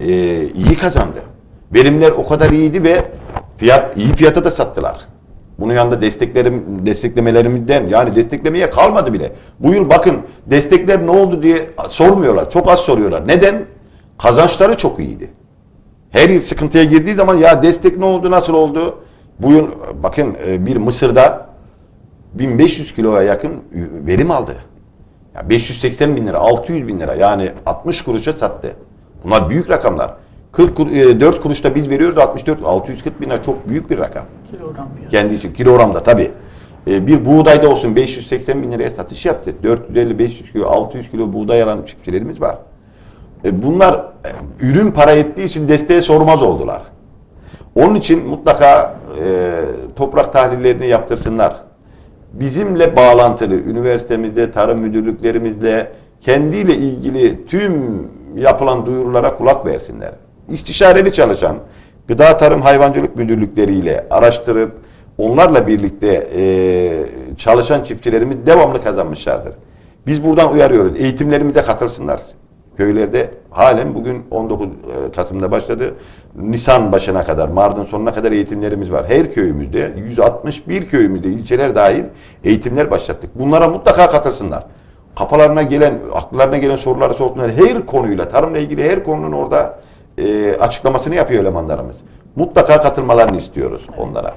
e, iyi kazandı. Verimler o kadar iyiydi ve fiyat iyi fiyata da sattılar. Bunun yanında desteklerim desteklemelerimizden yani desteklemeye kalmadı bile. Bu yıl bakın destekler ne oldu diye sormuyorlar. Çok az soruyorlar. Neden? Kazançları çok iyiydi. Her yıl sıkıntıya girdiği zaman ya destek ne oldu, nasıl oldu? Bu yıl bakın e, bir Mısır'da 1500 kiloya yakın verim aldı. Ya 580 bin lira, 600 bin lira yani 60 kuruşa sattı. Bunlar büyük rakamlar. 40 kur, e, 4 kuruşta biz veriyoruz 64, 640 bin lira çok büyük bir rakam. Kilogram. Kendi için kilogramda tabii. E, bir buğdayda olsun 580 bin liraya satış yaptı. 450-500 kilo, 600 kilo buğday alan çiftçilerimiz var. E, bunlar e, ürün para ettiği için desteğe sormaz oldular. Onun için mutlaka e, toprak tahlillerini yaptırsınlar. Bizimle bağlantılı üniversitemizde, tarım müdürlüklerimizle kendiyle ilgili tüm yapılan duyurulara kulak versinler. İstişareli çalışan gıda tarım hayvancılık müdürlükleriyle araştırıp onlarla birlikte e, çalışan çiftçilerimiz devamlı kazanmışlardır. Biz buradan uyarıyoruz. Eğitimlerimize katılsınlar. Köylerde halen bugün 19 Kasım'da başladı. Nisan başına kadar, Mardin sonuna kadar eğitimlerimiz var. Her köyümüzde, 161 köyümüzde, ilçeler dahil eğitimler başlattık. Bunlara mutlaka katılsınlar. Kafalarına gelen, akıllarına gelen soruları sorsunlar. Her konuyla, tarımla ilgili her konunun orada e, açıklamasını yapıyor elemanlarımız. Mutlaka katılmalarını istiyoruz onlara.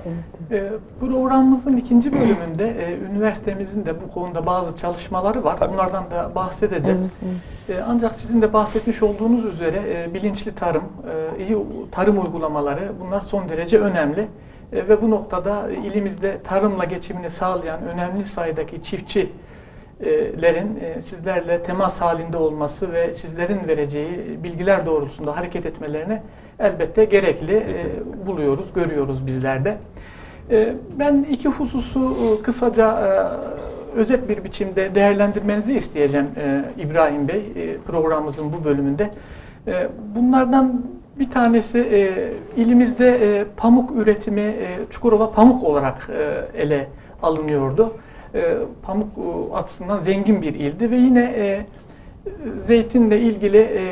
Ee, Programımızın ikinci bölümünde e, üniversitemizin de bu konuda bazı çalışmaları var. Tabii. Bunlardan da bahsedeceğiz. E, Ancak sizin de bahsetmiş olduğunuz üzere e, bilinçli tarım, e, iyi tarım uygulamaları bunlar son derece önemli. E, Ve bu noktada ilimizde tarımla geçimini sağlayan önemli sayıdaki çiftçi lerin e, sizlerle temas halinde olması ve sizlerin vereceği bilgiler doğrultusunda hareket etmelerini elbette gerekli e, buluyoruz, görüyoruz bizler de. E, Ben iki hususu kısaca özet bir biçimde değerlendirmenizi isteyeceğim İbrahim Bey programımızın bu bölümünde. Bunlardan bir tanesi e, ilimizde e, pamuk üretimi e, Çukurova pamuk olarak e, ele alınıyordu. E, pamuk e, açısından zengin bir ildi ve yine e, zeytinle ilgili e,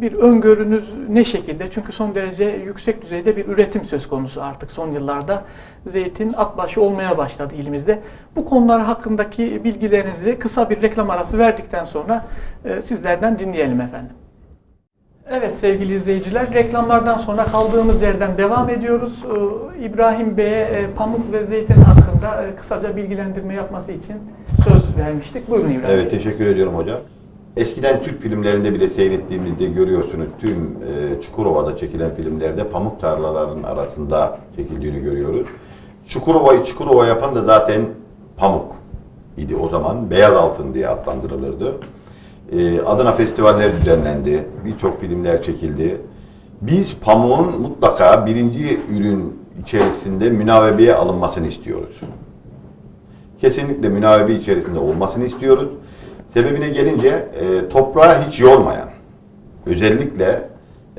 bir öngörünüz ne şekilde? Çünkü son derece yüksek düzeyde bir üretim söz konusu artık son yıllarda. Zeytin akbaşı olmaya başladı ilimizde. Bu konular hakkındaki bilgilerinizi kısa bir reklam arası verdikten sonra e, sizlerden dinleyelim efendim. Evet sevgili izleyiciler, reklamlardan sonra kaldığımız yerden devam ediyoruz. Ee, İbrahim Bey'e e, pamuk ve zeytin hakkında e, kısaca bilgilendirme yapması için söz vermiştik. Buyurun İbrahim Evet Bey. teşekkür ediyorum hocam. Eskiden Türk filmlerinde bile seyrettiğimizde görüyorsunuz tüm e, Çukurova'da çekilen filmlerde pamuk tarlalarının arasında çekildiğini görüyoruz. Çukurova'yı Çukurova yapan da zaten pamuk idi o zaman. Beyaz altın diye adlandırılırdı. E, Adana festivaller düzenlendi. Birçok filmler çekildi. Biz pamuğun mutlaka birinci ürün içerisinde münavebeye alınmasını istiyoruz kesinlikle münavebe içerisinde olmasını istiyoruz. Sebebine gelince e, toprağı hiç yormayan, özellikle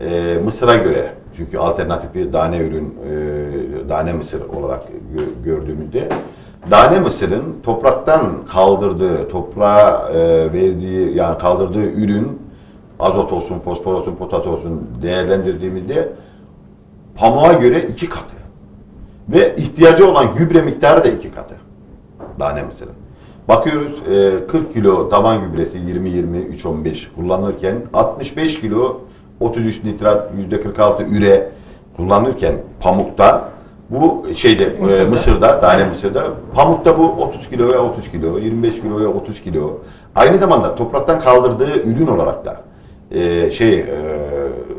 e, mısıra göre, çünkü alternatifi tane ürün, e, mısır olarak gö- gördüğümüzde, tane mısırın topraktan kaldırdığı, toprağa e, verdiği, yani kaldırdığı ürün, azot olsun, fosfor olsun, potat olsun değerlendirdiğimizde pamuğa göre iki katı. Ve ihtiyacı olan gübre miktarı da iki katı tane mısırın. Bakıyoruz e, 40 kilo taban gübresi 20-20-3-15 kullanılırken 65 kilo 33 nitrat %46 üre kullanılırken pamukta bu şeyde e, Mısırda. mısırda, tane mısırda pamukta bu 30 kiloya 30 kilo, 25 kiloya 30 kilo. Aynı zamanda topraktan kaldırdığı ürün olarak da e, şey e,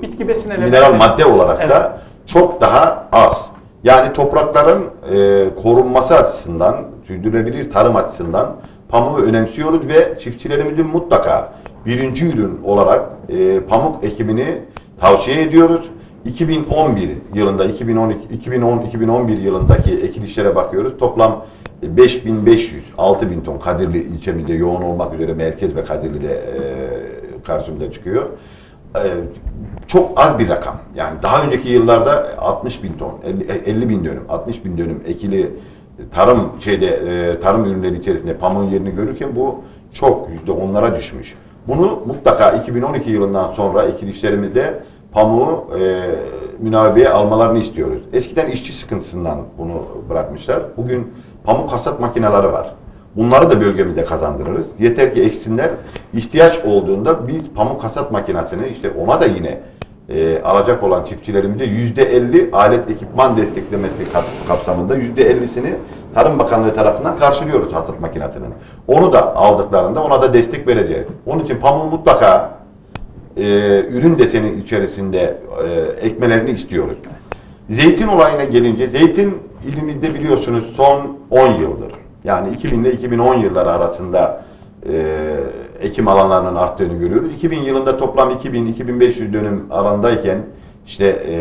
Bitki besin mineral elementleri. madde olarak Evet. da çok daha az. Yani toprakların e, korunması açısından, sürdürülebilir tarım açısından pamuğu önemsiyoruz ve çiftçilerimizin mutlaka birinci ürün olarak e, pamuk ekimini tavsiye ediyoruz. 2011 yılında, 2012, 2010, 2011 yılındaki ekilişlere bakıyoruz. Toplam 5500, 6000 ton Kadirli ilçemizde yoğun olmak üzere merkez ve Kadirli'de e, karşımıza çıkıyor. Ee, çok az bir rakam. Yani daha önceki yıllarda 60 bin ton, 50, 50 bin dönüm, 60 bin dönüm ekili tarım şeyde e, tarım ürünleri içerisinde pamuğun yerini görürken bu çok yüzde onlara düşmüş. Bunu mutlaka 2012 yılından sonra ekilişlerimizde pamuğu e, münavebeye almalarını istiyoruz. Eskiden işçi sıkıntısından bunu bırakmışlar. Bugün pamuk hasat makineleri var. Bunları da bölgemizde kazandırırız. Yeter ki eksinler. İhtiyaç olduğunda biz pamuk hasat makinesini işte ona da yine e, alacak olan çiftçilerimize yüzde elli alet ekipman desteklemesi kap- kapsamında yüzde ellisini Tarım Bakanlığı tarafından karşılıyoruz hasat makinesinin. Onu da aldıklarında ona da destek vereceğiz. Onun için pamuğu mutlaka e, ürün deseni içerisinde e, ekmelerini istiyoruz. Zeytin olayına gelince zeytin ilimizde biliyorsunuz son 10 yıldır yani 2000 ile 2010 yılları arasında e, ekim alanlarının arttığını görüyoruz. 2000 yılında toplam 2000-2500 dönüm alandayken işte e,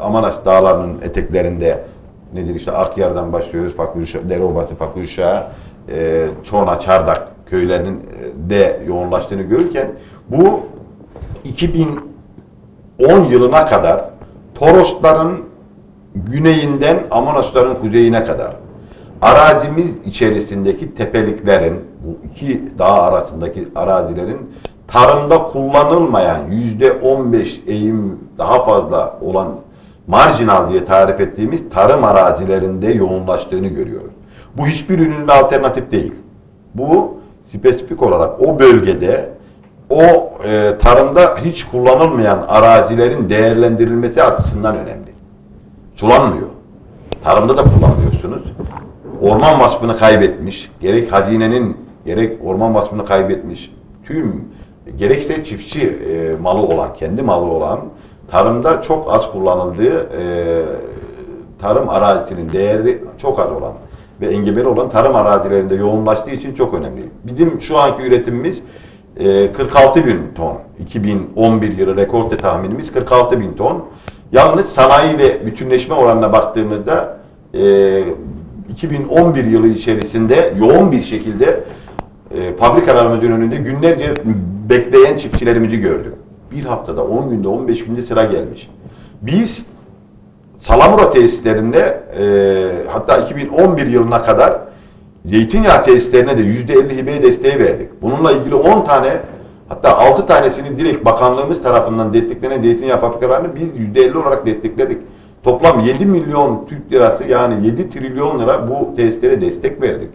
Amanas dağlarının eteklerinde nedir işte Akyar'dan başlıyoruz Fakülşa, Dereobası, Fakülşa, e, Çona, Çardak köylerinin e, de yoğunlaştığını görürken bu 2010 yılına kadar Torosların güneyinden Amonasların kuzeyine kadar arazimiz içerisindeki tepeliklerin bu iki dağ arasındaki arazilerin tarımda kullanılmayan yüzde 15 eğim daha fazla olan marjinal diye tarif ettiğimiz tarım arazilerinde yoğunlaştığını görüyoruz. Bu hiçbir ürünün alternatif değil. Bu spesifik olarak o bölgede o e, tarımda hiç kullanılmayan arazilerin değerlendirilmesi açısından önemli. Sulanmıyor. Tarımda da kullanmıyorsunuz. Orman vasfını kaybetmiş, gerek hazinenin gerek orman vasfını kaybetmiş tüm gerekse çiftçi e, malı olan, kendi malı olan tarımda çok az kullanıldığı e, tarım arazisinin değeri çok az olan ve engebeli olan tarım arazilerinde yoğunlaştığı için çok önemli. Bizim şu anki üretimimiz e, 46 bin ton. 2011 yılı rekorte tahminimiz 46 bin ton. Yalnız sanayi ve bütünleşme oranına baktığımızda e, 2011 yılı içerisinde yoğun bir şekilde e, fabrikalarımızın önünde günlerce bekleyen çiftçilerimizi gördük. Bir haftada, 10 günde, 15 günde sıra gelmiş. Biz Salamura tesislerinde e, hatta 2011 yılına kadar zeytinyağı tesislerine de %50 hibe desteği verdik. Bununla ilgili 10 tane hatta 6 tanesini direkt bakanlığımız tarafından desteklenen zeytinyağı fabrikalarını biz %50 olarak destekledik. Toplam 7 milyon Türk lirası yani 7 trilyon lira bu tesislere destek verdik.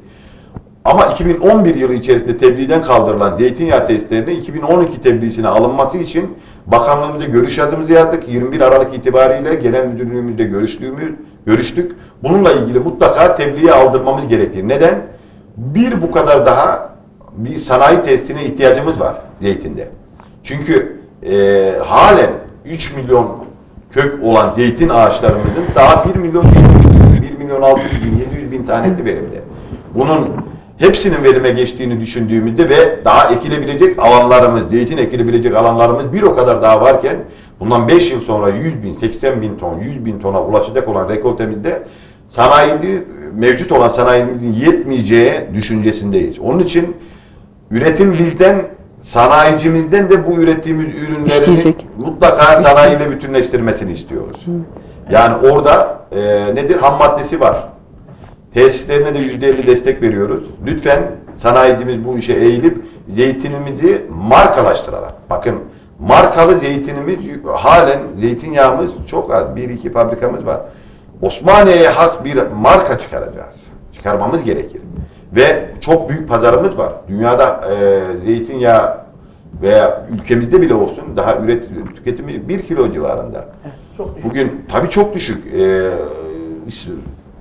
Ama 2011 yılı içerisinde tebliğden kaldırılan zeytinyağı testlerine 2012 tebliğsine alınması için bakanlığımızda görüş yazımızı yazdık. 21 Aralık itibariyle genel müdürlüğümüzde görüştüğümüz, görüştük. Bununla ilgili mutlaka tebliğe aldırmamız gerekir. Neden? Bir bu kadar daha bir sanayi tesisine ihtiyacımız var zeytinde. Çünkü e, halen 3 milyon kök olan zeytin ağaçlarımızın daha 1 milyon 1 milyon 600 bin 700 bin tanesi verimde. Bunun hepsinin verime geçtiğini düşündüğümüzde ve daha ekilebilecek alanlarımız, zeytin ekilebilecek alanlarımız bir o kadar daha varken bundan 5 yıl sonra 100 bin, 80 bin ton, 100 bin tona ulaşacak olan rekoltemizde sanayide mevcut olan sanayimizin yetmeyeceği düşüncesindeyiz. Onun için üretim bizden sanayicimizden de bu ürettiğimiz ürünlerini İsteyecek. mutlaka sanayiyle bütünleştirmesini istiyoruz. Yani orada e, nedir? Ham maddesi var. Tesislerine de yüzde elli destek veriyoruz. Lütfen sanayicimiz bu işe eğilip zeytinimizi markalaştırarak. Bakın markalı zeytinimiz halen zeytinyağımız çok az. Bir iki fabrikamız var. Osmaniye'ye has bir marka çıkaracağız. Çıkarmamız gerekir. Ve çok büyük pazarımız var. Dünyada e, zeytinyağı veya ülkemizde bile olsun daha üret tüketimi bir kilo civarında. Çok düşük. Bugün tabii çok düşük. Ee,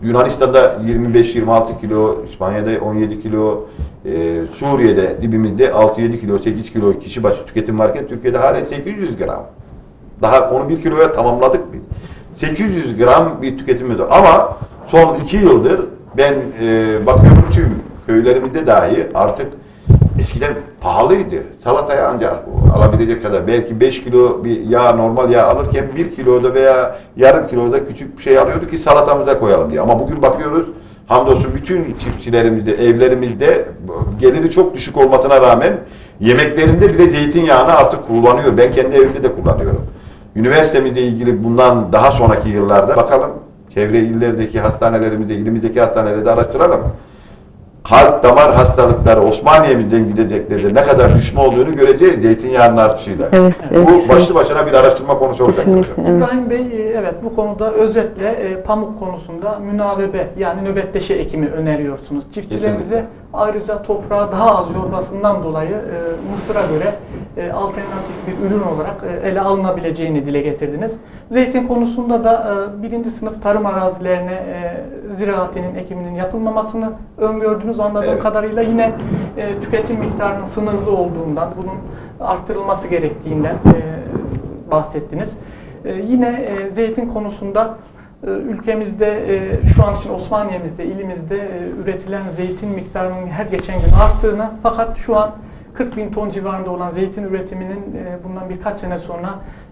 Yunanistan'da 25-26 kilo, İspanya'da 17 kilo, e, Suriye'de dibimizde 6-7 kilo, 8 kilo kişi başı tüketim varken Türkiye'de hala 800 gram. Daha onu 1 kiloya tamamladık biz. 800 gram bir tüketimimiz var. Ama son 2 yıldır ben e, bakıyorum tüm köylerimizde dahi artık eskiden pahalıydı. Salataya ancak alabilecek kadar belki 5 kilo bir yağ normal yağ alırken 1 kiloda veya yarım kiloda küçük bir şey alıyordu ki salatamıza koyalım diye. Ama bugün bakıyoruz hamdolsun bütün çiftçilerimizde, evlerimizde geliri çok düşük olmasına rağmen yemeklerinde bile zeytinyağını artık kullanıyor. Ben kendi evimde de kullanıyorum. Üniversitemizle ilgili bundan daha sonraki yıllarda bakalım çevre illerdeki hastanelerimizde, ilimizdeki hastanelerde araştıralım. kalp damar hastalıkları Osmaniye'mizden gidecekleri ne kadar düşme olduğunu göreceğiz zeytinyağının artışıyla. Evet, evet. Bu başlı başına bir araştırma konusu olacak. Kesinlikle. Evet. İbrahim Bey e, evet bu konuda özetle e, pamuk konusunda münavebe yani nöbetleşe ekimi öneriyorsunuz. Çiftçilerimize Kesinlikle. Ayrıca toprağı daha az yormasından dolayı e, Mısır'a göre e, alternatif bir ürün olarak e, ele alınabileceğini dile getirdiniz. Zeytin konusunda da e, birinci sınıf tarım arazilerine e, ziraatinin ekiminin yapılmamasını öngördünüz anladığım Evet. kadarıyla yine e, tüketim miktarının sınırlı olduğundan bunun artırılması gerektiğinden e, bahsettiniz. Ee, yine e, zeytin konusunda e, ülkemizde e, şu an için Osmaniye'mizde, ilimizde e, üretilen zeytin miktarının her geçen gün arttığını fakat şu an 40 bin ton civarında olan zeytin üretiminin e, bundan birkaç sene sonra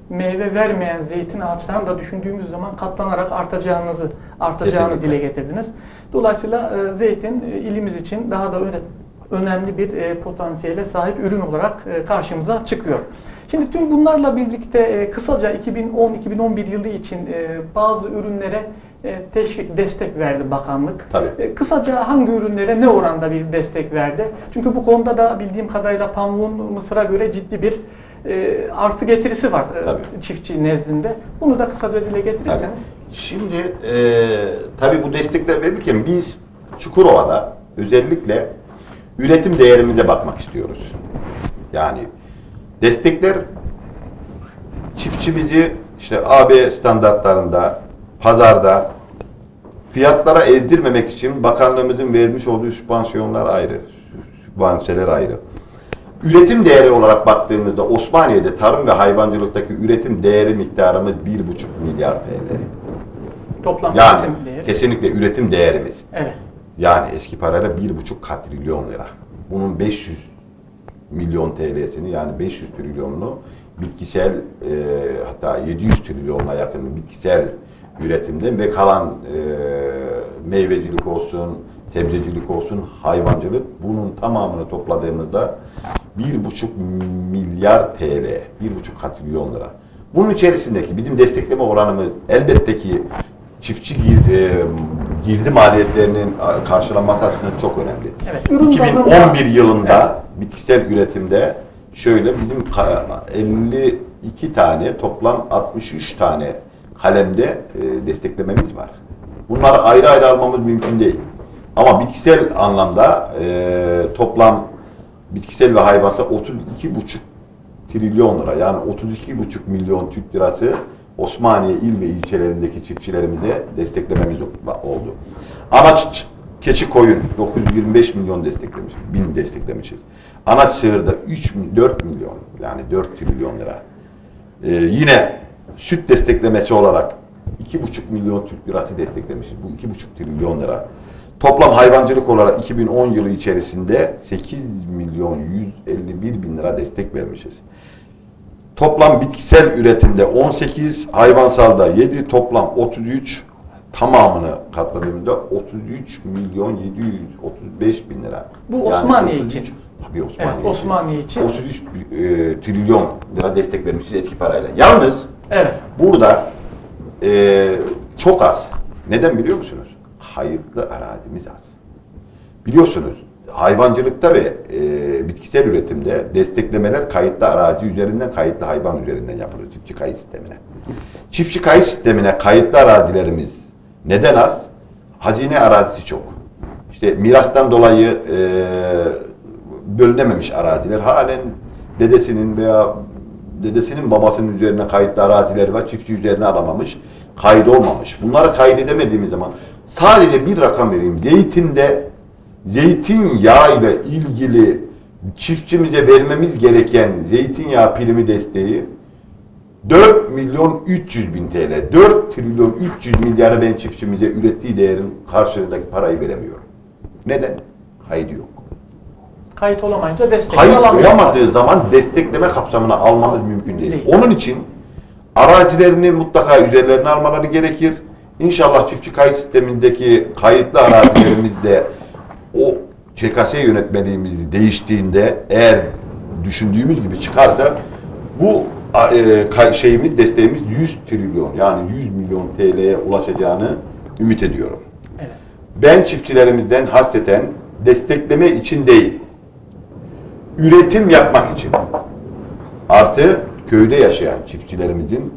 meyve vermeyen zeytin ağaçlarını da düşündüğümüz zaman katlanarak artacağınızı artacağını Kesinlikle. dile getirdiniz. Dolayısıyla zeytin ilimiz için daha da öne, önemli bir potansiyele sahip ürün olarak karşımıza çıkıyor. Şimdi tüm bunlarla birlikte e, kısaca 2010-2011 yılı için e, bazı ürünlere e, teşvik, destek verdi bakanlık. Tabii. E, Kısaca hangi ürünlere ne oranda bir destek verdi? Çünkü bu konuda da bildiğim kadarıyla pamuğun Mısır'a göre ciddi bir e, artı getirisi var e, Tabii. çiftçi nezdinde. Bunu da kısaca dile Tabii. getirirseniz. Şimdi e, tabii bu destekler verirken biz Çukurova'da özellikle üretim değerimize bakmak istiyoruz. Yani destekler çiftçimizi işte AB standartlarında, pazarda fiyatlara ezdirmemek için bakanlığımızın vermiş olduğu sübvansiyonlar ayrı, sübvanseler ayrı. Üretim değeri olarak baktığımızda Osmaniye'de tarım ve hayvancılıktaki üretim değeri miktarımız 1,5 milyar TL. Toplam Yani üretim değeri. kesinlikle üretim değerimiz. Evet. Yani eski parayla bir buçuk katrilyon lira. Bunun 500 milyon TL'sini yani 500 trilyonunu bitkisel e, hatta 700 trilyonuna yakın bitkisel üretimden ve kalan e, meyvecilik olsun, sebzecilik olsun, hayvancılık bunun tamamını topladığımızda bir buçuk milyar TL, bir buçuk katrilyon lira. Bunun içerisindeki bizim destekleme oranımız elbette ki çiftçi e, girdi maliyetlerinin karşılanması açısından çok önemli. Evet, ürün 2011 bazında- yılında bitkisel üretimde şöyle bizim ka- 52 tane toplam 63 tane kalemde e, desteklememiz var. Bunları ayrı ayrı almamız mümkün değil. Ama bitkisel anlamda e, toplam bitkisel ve hayvansal 32,5 trilyon lira yani 32,5 milyon Türk lirası Osmaniye il ve ilçelerindeki çiftçilerimize desteklememiz oldu. Anaç keçi koyun 925 milyon desteklemiş, bin desteklemişiz. Anaç sığırda 3 mi- 4 milyon yani 4 trilyon lira. Ee, yine süt desteklemesi olarak 2,5 milyon Türk lirası desteklemişiz. Bu 2,5 trilyon lira. Toplam hayvancılık olarak 2010 yılı içerisinde 8 milyon 151 bin lira destek vermişiz. Toplam bitkisel üretimde 18, hayvansalda 7, toplam 33 tamamını katladığımızda 33 milyon 735 bin lira. Bu Osmaniye 33 için. Tabii Osmaniye Evet, Osmaniye için. 33 e, trilyon lira destek vermişiz eski parayla. Yalnız Evet. burada e, çok az. Neden biliyor musunuz? Hayırlı arazimiz az. Biliyorsunuz hayvancılıkta ve e, bitkisel üretimde desteklemeler kayıtlı arazi üzerinden, kayıtlı hayvan üzerinden yapılıyor çiftçi kayıt sistemine. Çiftçi kayıt sistemine kayıtlı arazilerimiz neden az? Hazine arazisi çok. İşte mirastan dolayı e, bölünememiş araziler halen dedesinin veya dedesinin babasının üzerine kayıtlı arazileri var. Çiftçi üzerine alamamış. Kayıt olmamış. Bunları kaydedemediğimiz zaman sadece bir rakam vereyim. Zeytinde zeytinyağı ile ilgili çiftçimize vermemiz gereken zeytinyağı primi desteği 4 milyon 300 bin TL. 4 trilyon 300 milyara ben çiftçimize ürettiği değerin karşılığındaki parayı veremiyorum. Neden? Kaydı yok. Kayıt olamayınca destek Kayıt olamadığı zaman destekleme kapsamına almamız mümkün değil. Değil. Onun için arazilerini mutlaka üzerlerine almaları gerekir. İnşallah çiftçi kayıt sistemindeki kayıtlı arazilerimizde o ÇKS yönetmeliğimiz değiştiğinde eğer düşündüğümüz gibi çıkarsa bu e, şeyimiz desteğimiz 100 trilyon yani 100 milyon TL'ye ulaşacağını ümit ediyorum. Evet. Ben çiftçilerimizden hasreten destekleme için değil, üretim yapmak için. Artı köyde yaşayan çiftçilerimizin